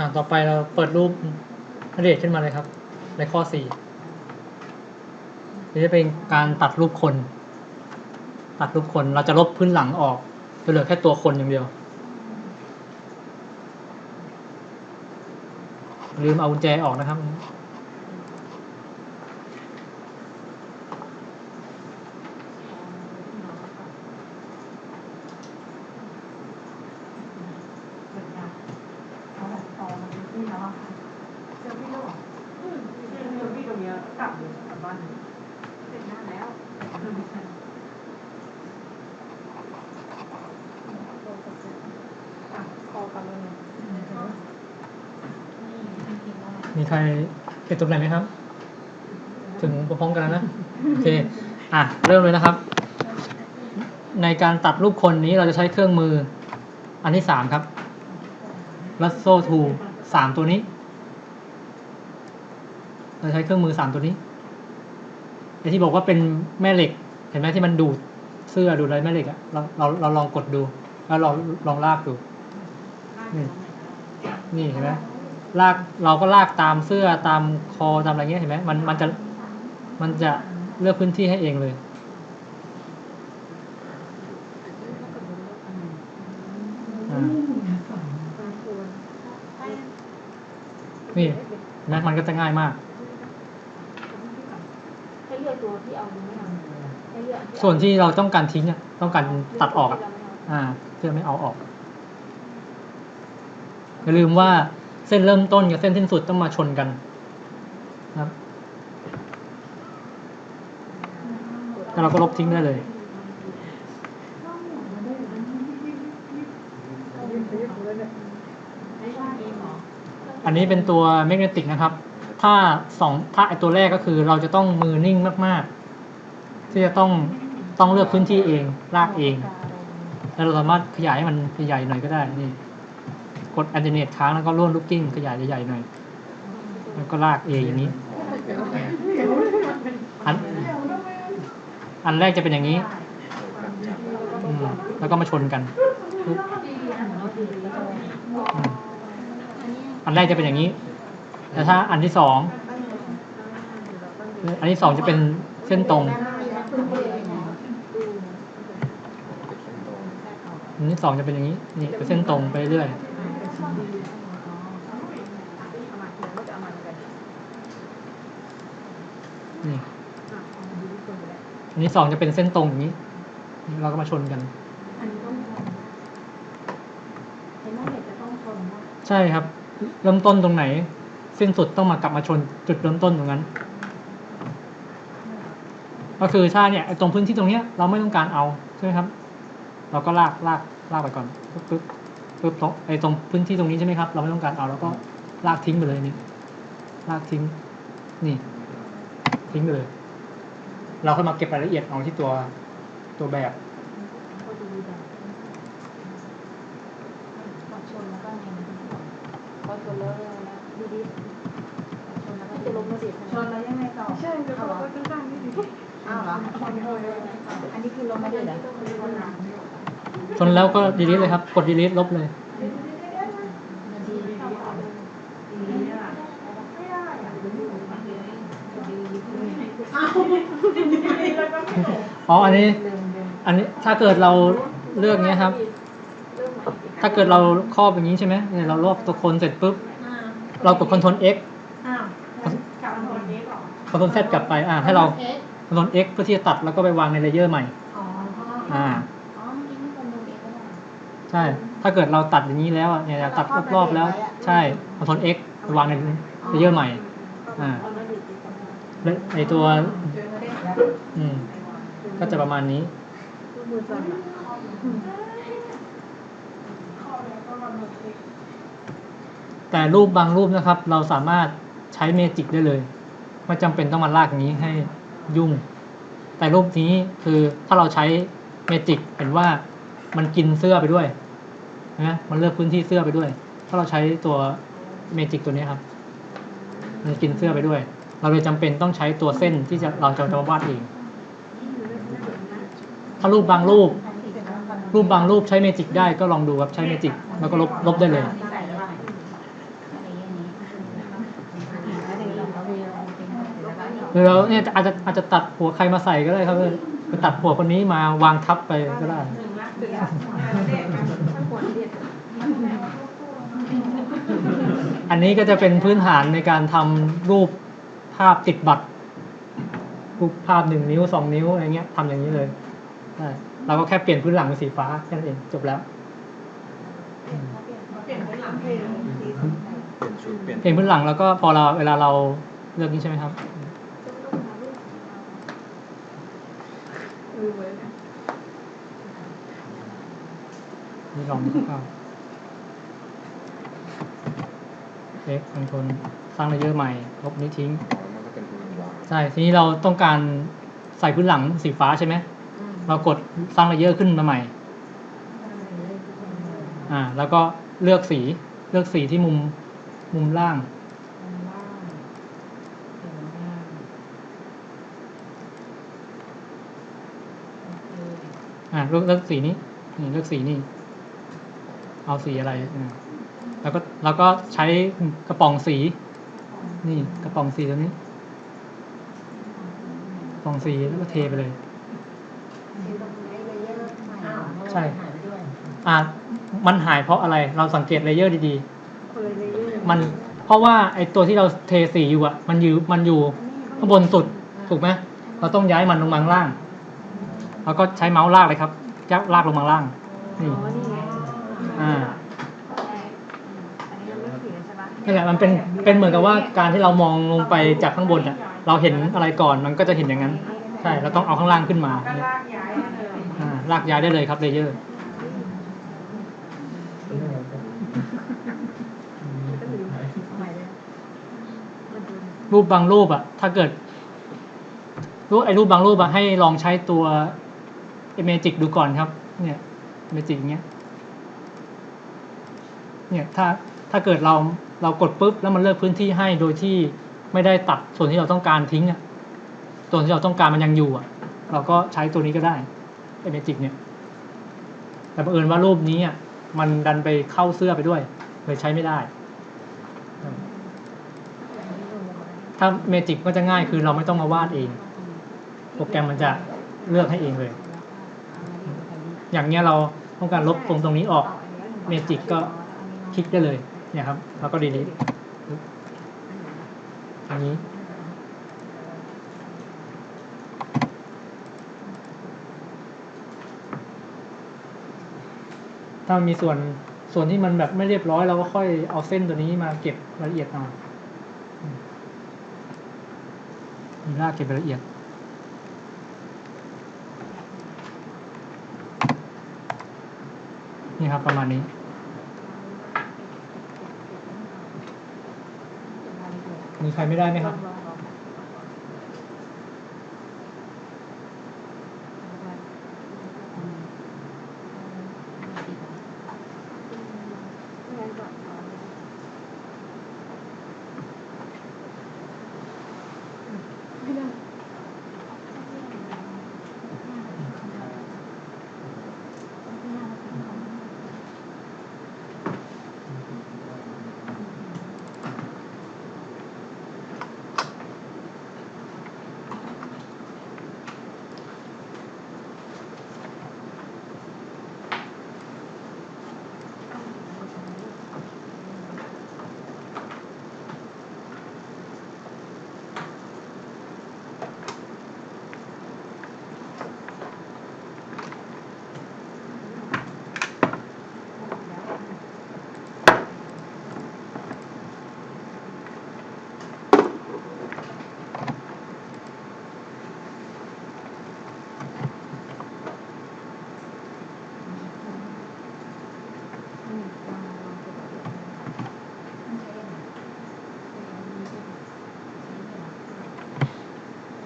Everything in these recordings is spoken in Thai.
อ่าต่อไปเราเปิดรูปนเรียนขึ้นมาเลยครับ ในข้อสี่นี่จะเป็นการตัดรูปคน ตัดรูปคนเราจะลบพื้นหลังออกจะเหลือแค่ตัวคนอย่างเดียว ลืมเอากุญแจออกนะครับ เหมือนกันเอาแบบต่อมาเป็นที่แล้วอะค่ะเจอพี่แล้วเหรออืมเจอพี่ตรงเนี้ยกลับเลยกลับบ้านเลยเสร็จหน้าแล้วเออไม่ใช่อะคอกันเลย มีใครเป็นตัวไหนไหมครับ ถึงพร้อมๆกันแล้วนะ โอเค อะ เริ่มเลยนะครับ ในการตัดรูปคนนี้เราจะใช้เครื่องมือ อันที่สามครับลัสโซทูสามตัวนี้ เราใช้เครื่องมือสามตัวนี้ไอที่บอกว่าเป็นแม่เหล็ก เห็นไหมที่มันดูดเสื้อดูดอะไรแม่เหล็กอะเราเราเราลองกดดู แล้วลองลองลากดู นี่นี่เห็นไหมลากเราก็ลากตามเสื้อตามคอตามอะไรเงี้ยเห็นไหมมันมันจะมันจะเลือกพื้นที่ให้เองเลยอ่านี่เห็นไหมมันก็จะง่ายมากให้เลือกตัวที่เอาหรือไม่เอาให้เลือกส่วนที่เราต้องการทิ้งอะต้องการตัดออกอะอ่าเพื่อไม่เอาออก อย่าลืมว่าเส้นเริ่มต้นกับเส้นสิ้นสุดต้องมาชนกันนะครับแล้วเราก็ลบทิ้งได้เลยอันนี้เป็นตัวแมกเนติกนะครับ ถ้าสองถ้าไอตัวแรกก็คือเราจะต้องมือนิ่งมากๆ ที่จะต้องต้องเลือกพื้นที่เองลากเอง แล้วเราสามารถขยายให้มันใหญ่หน่อยก็ได้นี่ กด a l t e r n a t e ค้างแล้วก็ร่วนลูกกิ้งขยายใหญ่ๆหน่อย แล้วก็ลากเออย่างนี้ อันอันแรกจะเป็นอย่างนี้ แล้วก็มาชนกัน อันแรกจะเป็นอย่างนี้ แต่ถ้าอันที่สอง อันที่สองจะเป็นเส้นตรง อันที่สองจะเป็นอย่างนี้ นี่เป็นเส้นตรงไปเรื่อย นี่ อันที่สองจะเป็นเส้นตรงอย่างนี้ เราก็มาชนกัน อันนี้ต้องเห็นว่าเห็นจะต้องชนว่าใช่ครับ เริ่มต้นตรงไหน สิ้นสุดต้องมากลับมาชนจุดเริ่มต้นตรงนั้น ก็คือถ้าเนี่ยไอ้ตรงพื้นที่ตรงเนี้ยเราไม่ต้องการเอาใช่ไหมครับ เราก็ลากลากลากไปก่อนปึ๊บปึ๊บปึ๊บตรงไอ้ตรงพื้นที่ตรงนี้ใช่ไหมครับ เราไม่ต้องการเอาเราก็ลากทิ้งไปเลยนี่ลากทิ้ง นี่ ทิ้งไปเลย เราค่อยมาเก็บรายละเอียดเอาที่ตัวตัวแบบเขาดูแบบพอชนแล้วก็ไงพอชนแล้วแล้วดีดีชนแล้วก็จะลงมาดิชนแล้วยังไงต่อใช่เดี๋ยวเขาก็จะตั้งนี่ดิอ้าวเหรออันนี้คือลงมาดิเหรอชนแล้วก็ดีลิทเลยครับ กดดีลิทลบเลยดี อ๋ออันนี้ อันนี้ถ้าเกิดเราเลือกเนี้ยครับ ถ้าเกิดเราครอบอย่างนี้ใช่ไหมเนี่ยเราลอกตัวคนเสร็จปุ๊บ เรากด Ctrl X อ้าวกลับมาคนนี้ก่อน Ctrl Z กลับไป อ่า ให้เรา Ctrl X เพื่อที่จะตัดแล้วก็ไปวางในเลเยอร์ใหม่อ๋ออ่าอ๋อเมื่อกี้นี่คนดูเองก็ได้ใช่ ถ้าเกิดเราตัดอย่างนี้แล้วอะเนี่ยตัดรอบๆแล้ว ใช่ Ctrl X ไปวางในเลเยอร์ใหม่ อ่าแล้วไอตัว อืม ก็จะประมาณนี้ แต่รูปบางรูปนะครับ เราสามารถใช้เมจิกได้เลยไม่จำเป็นต้องมาลากนี้ให้ยุ่ง แต่รูปนี้คือถ้าเราใช้เมจิกเห็นว่ามันกินเสื้อไปด้วยนะมันเลือกพื้นที่เสื้อไปด้วย ถ้าเราใช้ตัวเมจิกตัวนี้ครับ มันกินเสื้อไปด้วย เราเลยจำเป็นต้องใช้ตัวเส้นที่จะเราจะมาวาดเอง ถ้ารูปบางรูป รูปบางรูปใช้เมจิกได้ก็ลองดูครับใช้เมจิกแล้วก็ลบลบได้เลยหรือเราเนี่ยอาจจะอาจจะตัดหัวใครมาใส่ก็ได้ครับไปตัดหัวคนนี้มาวางทับไปก็ได้อันนี้ก็จะเป็นพื้นฐานในการทำรูปภาพติดบัตรรูปภาพหนึ่งนิ้วสองนิ้วอะไรเงี้ยทำอย่างนี้เลย เราก็แค่เปลี่ยนพื้นหลังเป็นสีฟ้าแค่นั้นเองจบแล้วเปลี่ยนเป็นหลังเพลงเปลี่ยนชุดเปลี่ยนเปลี่ยนพื้นหลังแล้วก็พอเราเวลาเราเลือกนี้ใช่ไหมครับเออเว้ยนี่ลองดูครับเอ็กคอนโทรลสร้างเลเยอร์ใหม่ลบนี้ทิ้งมันก็เป็นพื้นวางใช่ ทีนี้เราต้องการใส่พื้นหลังสีฟ้าใช่ไหม เรากดสร้างเลเยอร์ขึ้นมาใหม่ อ่า แล้วก็เลือกสี เลือกสีที่มุม มุมล่าง อ่าเลือกเลือกสีนี้ นี่เลือกสีนี่ เอาสีอะไรอ่าแล้วก็ แล้วก็ใช้กระป๋องสี นี่กระป๋องสีตัวนี้ กระป๋องสีแล้วก็เทไปเลย ใช่อ่ามันหายเพราะอะไรเราสังเกตเลเยอร์ดีๆมันเพราะว่าไอตัวที่เราเทสีอยู่อะ มันอยู่มันอยู่ข้างบนสุดถูกไหมเราต้องย้ายมันลงมาข้างล่างแล้วก็ใช้เมาส์ลากเลยครับยักลากลงมาข้างล่างนี่อ่านั่นแหละมันเป็นเป็นเหมือนกับว่าการที่เรามองลงไปจากข้างบนอะ เราเห็นอะไรก่อนมันก็จะเห็นอย่างนั้น ใช่เราต้องเอาข้างล่างขึ้นมาก็ลากย้ายมาเลยอ่า ลากย้ายได้เลยครับเลเยอร์รูปบางรูปอะถ้าเกิดรูปไอ้รูปบางรูปอะให้ลองใช้ตัวเมจิกดูก่อนครับ เนี่ยเมจิกเนี้ย เนี่ยถ้าถ้าเกิดเราเรากดปุ๊บแล้วมันเลือกพื้นที่ให้โดยที่ไม่ได้ตัดส่วนที่เราต้องการทิ้งอะส่วนที่เราต้องการมันยังอยู่อะเราก็ใช้ตัวนี้ก็ได้ ไอเมจิกเนี่ย แต่บังเอิญว่ารูปนี้อะมันดันไปเข้าเสื้อไปด้วยเลยใช้ไม่ได้ ถ้าเมจิกก็จะง่ายคือเราไม่ต้องมาวาดเอง โปรแกรมมันจะเลือกให้เองเลย อย่างเนี้ยเราต้องการลบตรงตรงนี้ออก เมจิกก็คลิกได้เลย เนี่ยครับ แล้วก็ดีลิทอันนี้ ถ้ามันมีส่วนส่วนที่มันแบบไม่เรียบร้อยเราก็ค่อยเอาเส้นตัวนี้มาเก็บรายละเอียดเอาอืมมีรากเก็บรายละเอียดนี่ครับประมาณนี้มีใครไม่ได้ไหมครับ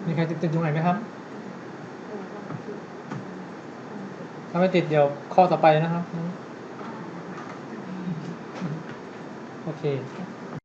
มีใครติดติดตรงไหนไหมครับ ถ้าไม่ติดเดี๋ยวข้อต่อไปนะครับ โอเค